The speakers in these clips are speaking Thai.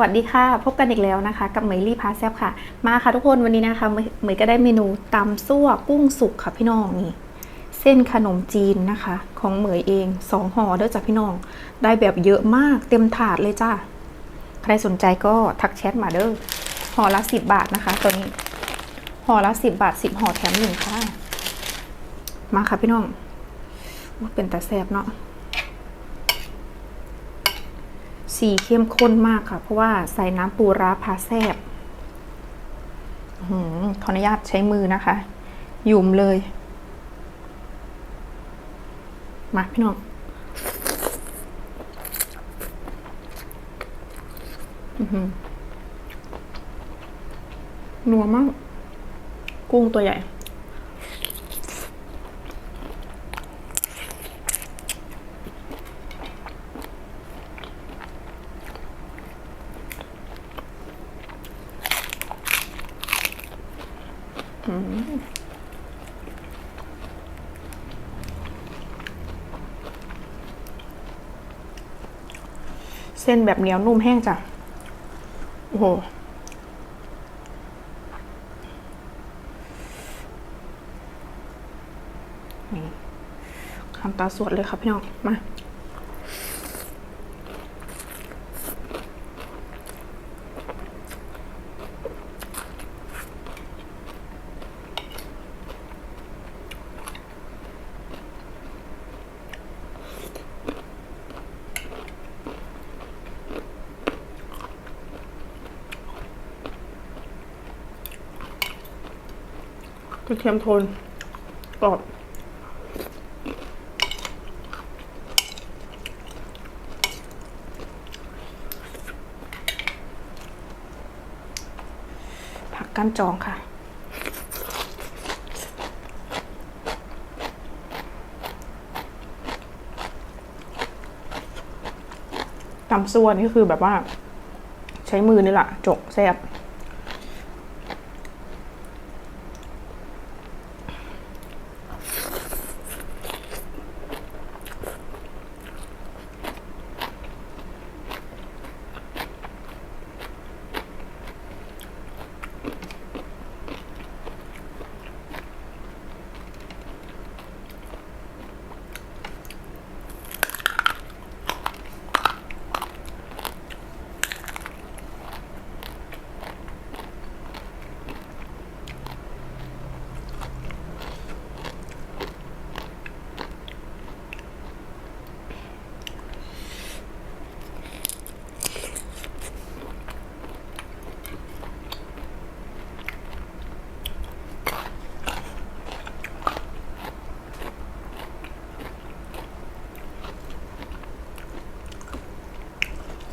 วัสดีค่ะ พบกันอีกแล้วนะคะ กับเหมยลี่พาแซบค่ะ มาค่ะทุกคนวันนี้นะคะเหมยเหมยก็ได้เมนูตำซั่วกุ้งสุกค่ะพี่น้องนี่เส้นขนมจีนนะคะ ของเหมยเองสองห่อเด้อจ้ะพี่น้อง ได้แบบเยอะมากเต็มถาดเลยจ้าใครสนใจก็ทักแชทมาเด้อห่อละสิบบาทนะคะตัวนี้ห่อละสิบบาทสิบห่อแถมหนึ่งค่ะ มาค่ะพี่น้องเป็นแต่แซบเนาะ สีเข้มข้นมากค่ะ เพราะว่าใส่น้ำปูร้าพาแซบอขออนุญาตใช้มือนะคะ หยุ่มเลย มาพี่น้องอื้อหือนัวมาก กุ้งตัวใหญ่ เส้นแบบเหนียวนุ่มแห้งจ้ะ โอ้โห นี่คำตาสวดเลยครับพี่น้อง มา ระเทียมโทนกรอบผักก้านจองค่ะตำส่วนนี่คือแบบว่า ใช้มือนี่แหละจกแซบ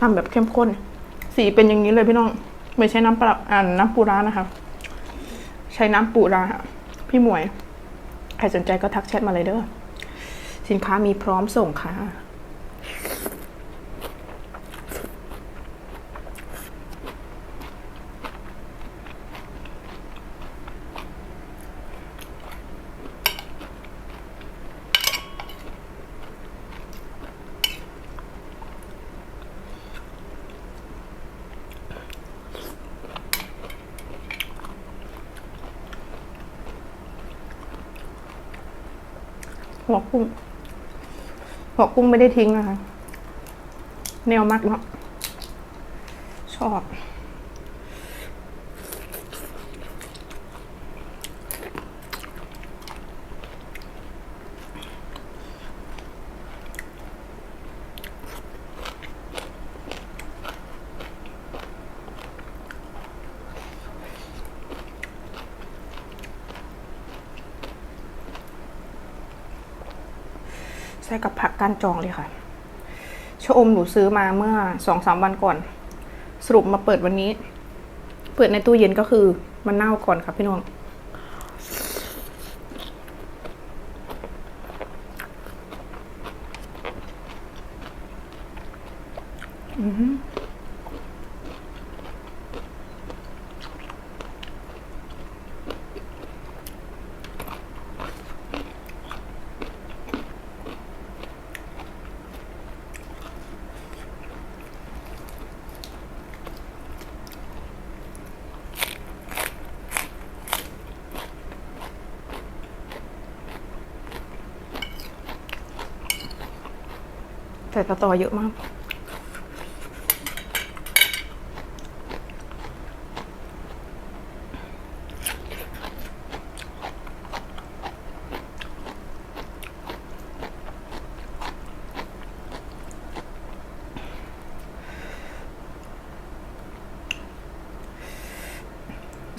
ทำแบบเข้มข้น สีเป็นอย่างนี้เลยพี่น้อง ไม่ใช่น้ำปลาอ่าน้ำปูร้านะคะ ใช้น้ำปูร้าค่ะ พี่หมวย ใครสนใจก็ทักแชทมาเลยเด้อ สินค้ามีพร้อมส่งค่ะ หัวกุ้ง หัวกุ้งไม่ได้ทิ้งนะคะแนวมากเนาะชอบ ใส่กับผักก้านจองเลยค่ะชะอมหนูซื้อมาเมื่อสองสามวันก่อน สรุปมาเปิดวันนี้ เปิดในตู้เย็นก็คือ มันเน่าก่อนค่ะพี่น้องอือ ใส่กระต่อเยอะมาก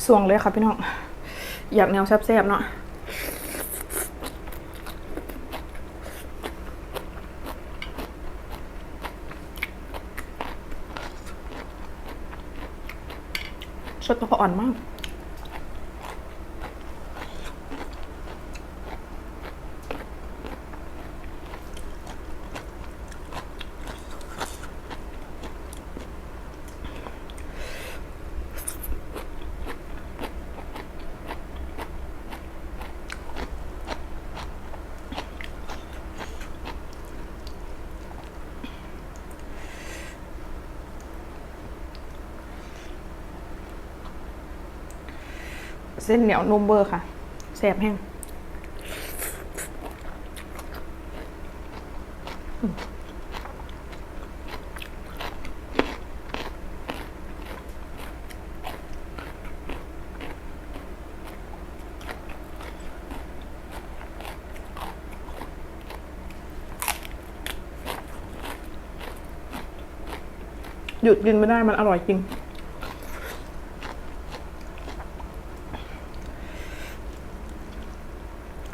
สวงเลยค่ะพี่น้อง อยากแนวแซ่บๆเนาะ สดตัวอ่อนมาก ส้นเหนียวนุ่มเบอร์ค่ะแสบแห้งหยุดกินไม่ได้มันอร่อยจริง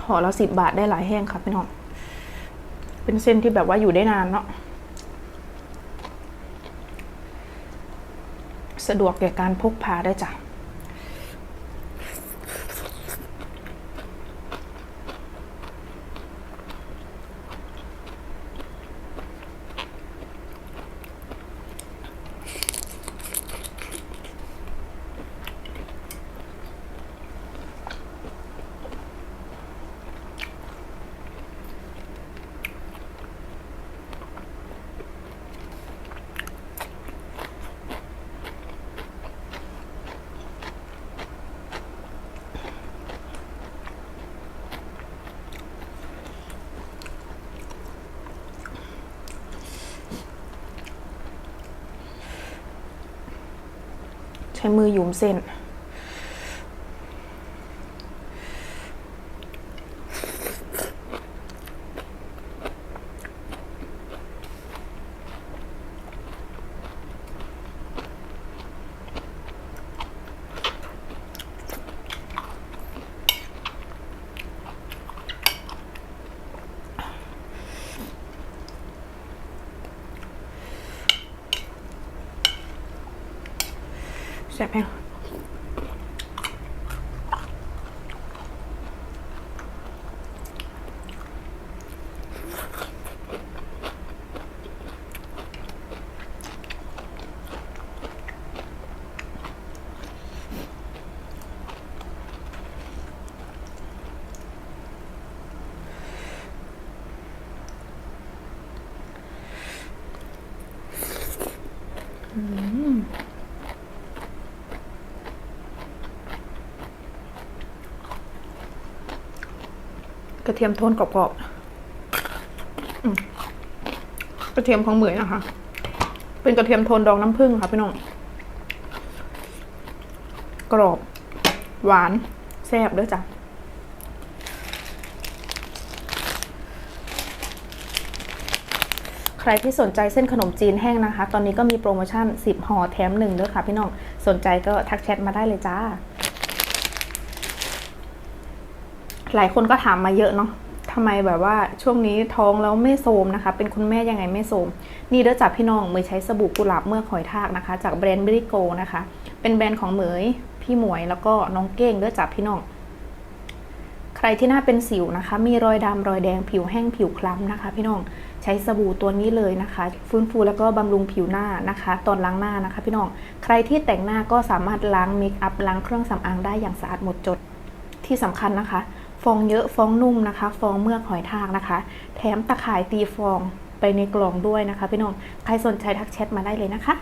ห่อละสิบบาทได้หลายแห้งค่ะพี่น้อง เป็นเส้นที่แบบว่าอยู่ได้นานเนาะ สะดวกแก่การพกพาได้จ้ะ ช้มือหยุมเส้น แซ่บแห้งก ระเทียมโทนกรอบๆกระเทียมของเหมยนะคะ เป็นกระเทียมโทนดองน้ำผึ้งค่ะพี่น้อง กรอบ หวาน แซ่บด้วยจ้ะใครที่สนใจเส้นขนมจีนแห้งนะคะ ตอนนี้ก็มีโปรโมชั่น 10ห่อแถมหนึ่งด้วยค่ะพี่น้อง สนใจก็ทักแชทมาได้เลยจ้า หลายคนก็ถามมาเยอะเนาะทำไมแบบว่าช่วงนี้ท้องแล้วไม่โทมนะคะ เป็นคุณแม่ยังไงไม่โทมนี่เด้อจับพี่น้องเมยใช้สบู่กุหลาบเมื่อหอยทากนะคะ จากแบรนด์บริโกนะคะ เป็นแบรนด์ของเหมยพี่หมวยแล้วก็น้องเก้งเด้อจับพี่น้อง ใครที่หน้าเป็นสิวนะคะ มีรอยดำรอยแดงผิวแห้งผิวคล้ำนะคะ พี่น้องใช้สบู่ตัวนี้เลยนะคะ ฟื้นฟูแล้วก็บำรุงผิวหน้านะคะ ตอนล้างหน้านะคะ พี่น้องใครที่แต่งหน้าก็สามารถล้างเมคอัพล้างเครื่องสำอางได้อย่างสะอาดหมดจดที่สำคัญนะคะ ฟองเยอะฟองนุ่มนะคะ ฟองเมือกหอยทากนะคะ แถมตะข่ายตีฟองไปในกล่องด้วยนะคะพี่น้อง ใครสนใจทักแชทมาได้เลยนะคะ